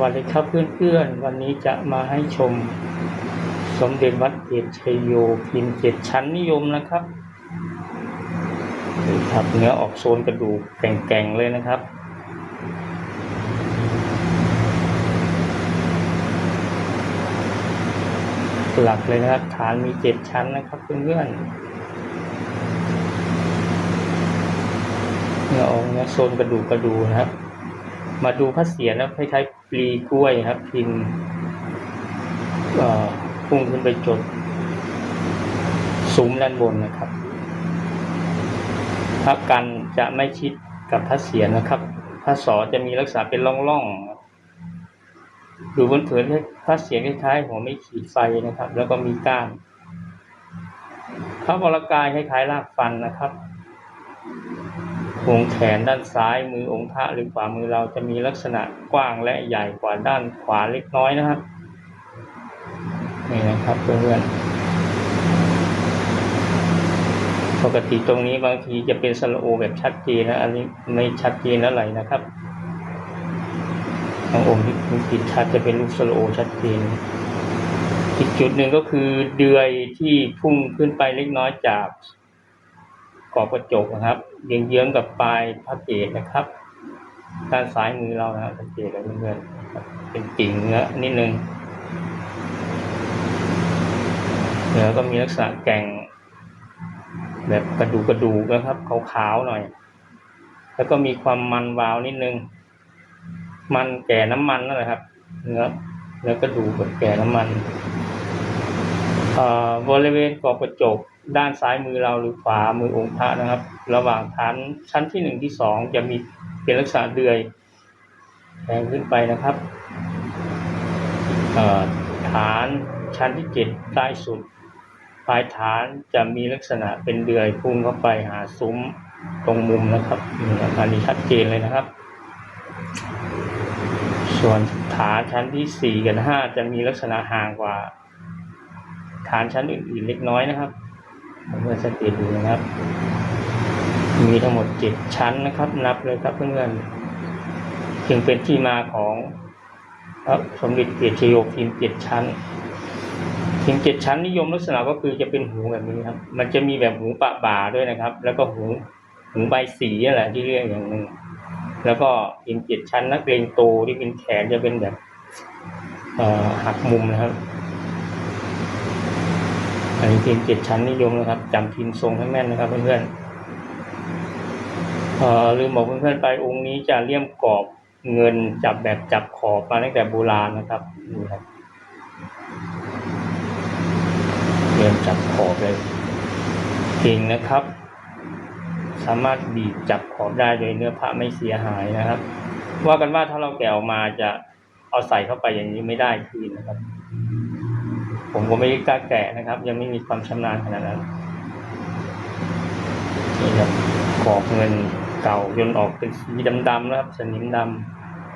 วัสดีครับเพื่อนๆ วันนี้จะมาให้ชม สมเด็จวัดเกตชัยโยพิมพ์เจ็ดชั้นนิยมนะครับครับเนื้อออกโซนกระดูกแก่งๆเลยนะครับ หลักเลยนะครับ ฐานมีเจ็ดชั้นนะครับเพื่อนๆเนื้อออกเนื้อโซนกระดูกกระดูนะครับ มาดูพระเศียรแล้วคล้ายๆปลีกล้วยครับพิมพ์พุ่งขึ้นไปจดซุ้มด้านบนนะครับ พระกันจะไม่ชิดกับพระเศียรนะครับ พระสอจะมีลักษณะเป็นร่องๆ ดูบนเผินพระเศียรคล้ายๆหัวไม่ขีดไฟนะครับ แล้วก็มีก้านพระวรกายคล้ายๆรากฟันนะครับ วงแขนด้านซ้ายมือองค์พระหรือขวามือเราจะมีลักษณะกว้างและใหญ่กว่าด้านขวาเล็กน้อยนะครับนี่นะครับเพื่อนๆปกติตรงนี้บางทีจะเป็นสระโอแบบชัดเจนนะอันนี้ไม่ชัดเจนเท่าไหร่นะครับบางองค์ที่ติดชัดจะเป็นลูกสระโอชัดเจนอีกจุดหนึ่งก็คือเดือยที่พุ่งขึ้นไปเล็กน้อยจาก ขอบกระจกนะครับเยื้องๆกับปลายพระเกศนะครับด้านซ้ายมือเรานะครับสังเกตเลยเพื่อนๆเป็นกิ่งเนื้อนิดนึงเนื้อก็มีลักษณะแก่ง แบบกระดูกระดูกนะครับขาวๆหน่อย แล้วก็มีความมันวาวนิดนึง มันแก่น้ำมันนั่นแหละครับ เนื้อเนื้อกระดูกแบบแก่น้ำมัน บริเวณกรอบกระจกด้านซ้ายมือเราหรือขวามือองค์พระนะครับ ระหว่างฐานชั้นที่หนึ่งที่สองจะมีเป็นลักษณะเดือยแทงขึ้นไปนะครับฐานชั้นที่เจ็ดใต้สุด ปลายฐานจะมีลักษณะเป็นเดือยพุ่งเข้าไปหาซุ้มตรงมุมนะครับนี่ครับอันนี้ชัดเจนเลยนะครับ ส่วนฐานชั้นที่สี่กับห้าจะมีลักษณะห่างกว่า ฐานชั้นอื่นๆเล็กน้อยนะครับเพื่อนสังเกตดูนะครับ มีทั้งหมดเจ็ดชั้นนะครับ นับเลยครับเพื่อนๆจึงเป็นที่มาของพระสมเด็จเกียรติชโยพิมพ์เจ็ดชั้นพิมพ์เจ็ดชั้นนิยมลักษณะก็คือจะเป็นหูแบบนี้ครับ มันจะมีแบบหูปะบ่าด้วยนะครับ แล้วก็หูหูใบสีนั่นแหละที่เรียกอย่างหนึ่งแล้วก็พิมพ์เจ็ดชั้นนักเรียนโตที่เป็นแขนจะเป็นแบบหักมุมนะครับ อันนี้พิมพ์เจ็ดชั้นนิยมนะครับจำพิมพ์ทรงให้แม่นนะครับ เพื่อนๆเอ่อลืมบอกเพื่อนๆไปองค์นี้จะเลี่ยมกรอบเงินจับแบบจับขอบมาตั้งแต่โบราณนะครับนี่ครับเลี่ยมจับขอบเลยเก่งนะครับ สามารถบีบจับขอบได้โดยเนื้อผ้าไม่เสียหายนะครับ ว่ากันว่าถ้าเราแกะออกมาจะเอาใส่เข้าไปอย่างนี้ไม่ได้คืนนะครับ ผมก็ไม่ได้กล้าแกะนะครับ ยังไม่มีความชำนาญขนาดนั้นนี่ครับกรอบเงินเก่าจนออกเป็นสีดำๆนะครับสนิมด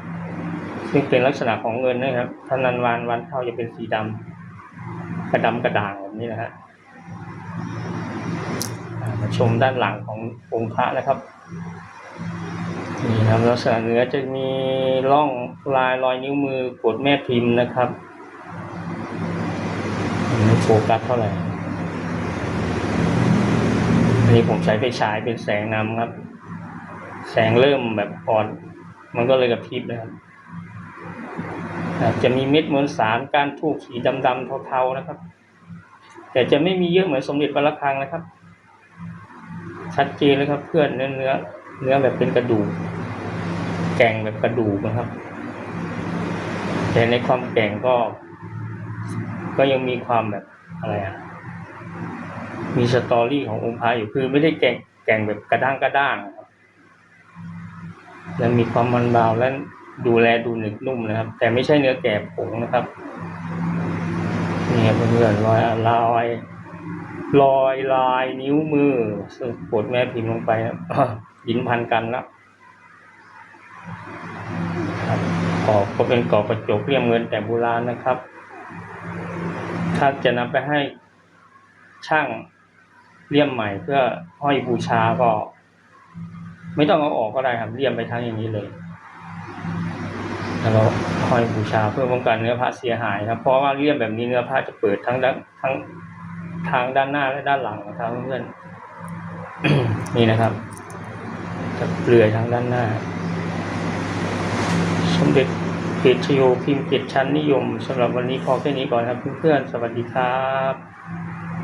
ำซึ่งเป็นลักษณะของเงินนะครับถ้านานวานวันเข้าจะเป็นสีดำกระดำกระด่างแบบนี้นะฮะมาชมด้านหลังขององค์พระนะครับนี่ครับลักษณะเนื้อจะมีร่องลายรอยนิ้วมือกดแม่พิมพ์นะครับ ฟกัสเท่าไหร่อันนี้ผมใช้ไฟฉายเป็นแสงนำครับ แสงเริ่มแบบอ่อน มันก็เลยกระพริบนะครับจะมีเม็ดมวลสารก้านทูบสีดำๆเทาๆนะครับ แต่จะไม่มีเยอะเหมือนสมเด็จพระระฆังนะครับ ชัดเจนเลยครับ เพื่อนเนื้อเนื้อเนื้อแบบเป็นกระดูก แก่งแบบกระดูกนะครับ แต่ในความแก่งก็ ก็ยังมีความแบบ อะไรอะ มีสตอรี่ขององค์พระอยู่คือไม่ได้แก่งแก่งแบบกระด้างกระด้างและมีความมันเบาและดูแลดูหนึบนุ่มนะครับ แต่ไม่ใช่เนื้อแกะผงนะครับนี่ครับเพื่อนรอยลายรอยลายนิ้วมือซึ่งกดแม่พิมพ์ลงไปครับหินพันกันแล้วกรอบก็เป็นกรอบกระจกเรียมเงินแต่โบราณนะครับ ถ้าจะนำไปให้ช่างเลี่ยมใหม่เพื่อห้อยบูชาก็ ไม่ต้องเอาออกก็ได้ครับเลี่ยมไปทั้งอย่างนี้เลยแล้วห้อยบูชาเพื่อป้องกันเนื้อพระเสียหายครับเพราะว่าเลี่ยมแบบนี้เนื้อพระจะเปิดทั้งด้านทั้งทางด้านหน้าและด้านหลังนะครับเพื่อนนี่นะครับจะเปลือยทางด้านหน้า สมเด็จ เพชโยพิมพ์เกียรติชั้นนิยมสำหรับวันนี้พอแค่นี้ก่อนครับเพื่อนๆสวัสดีครับ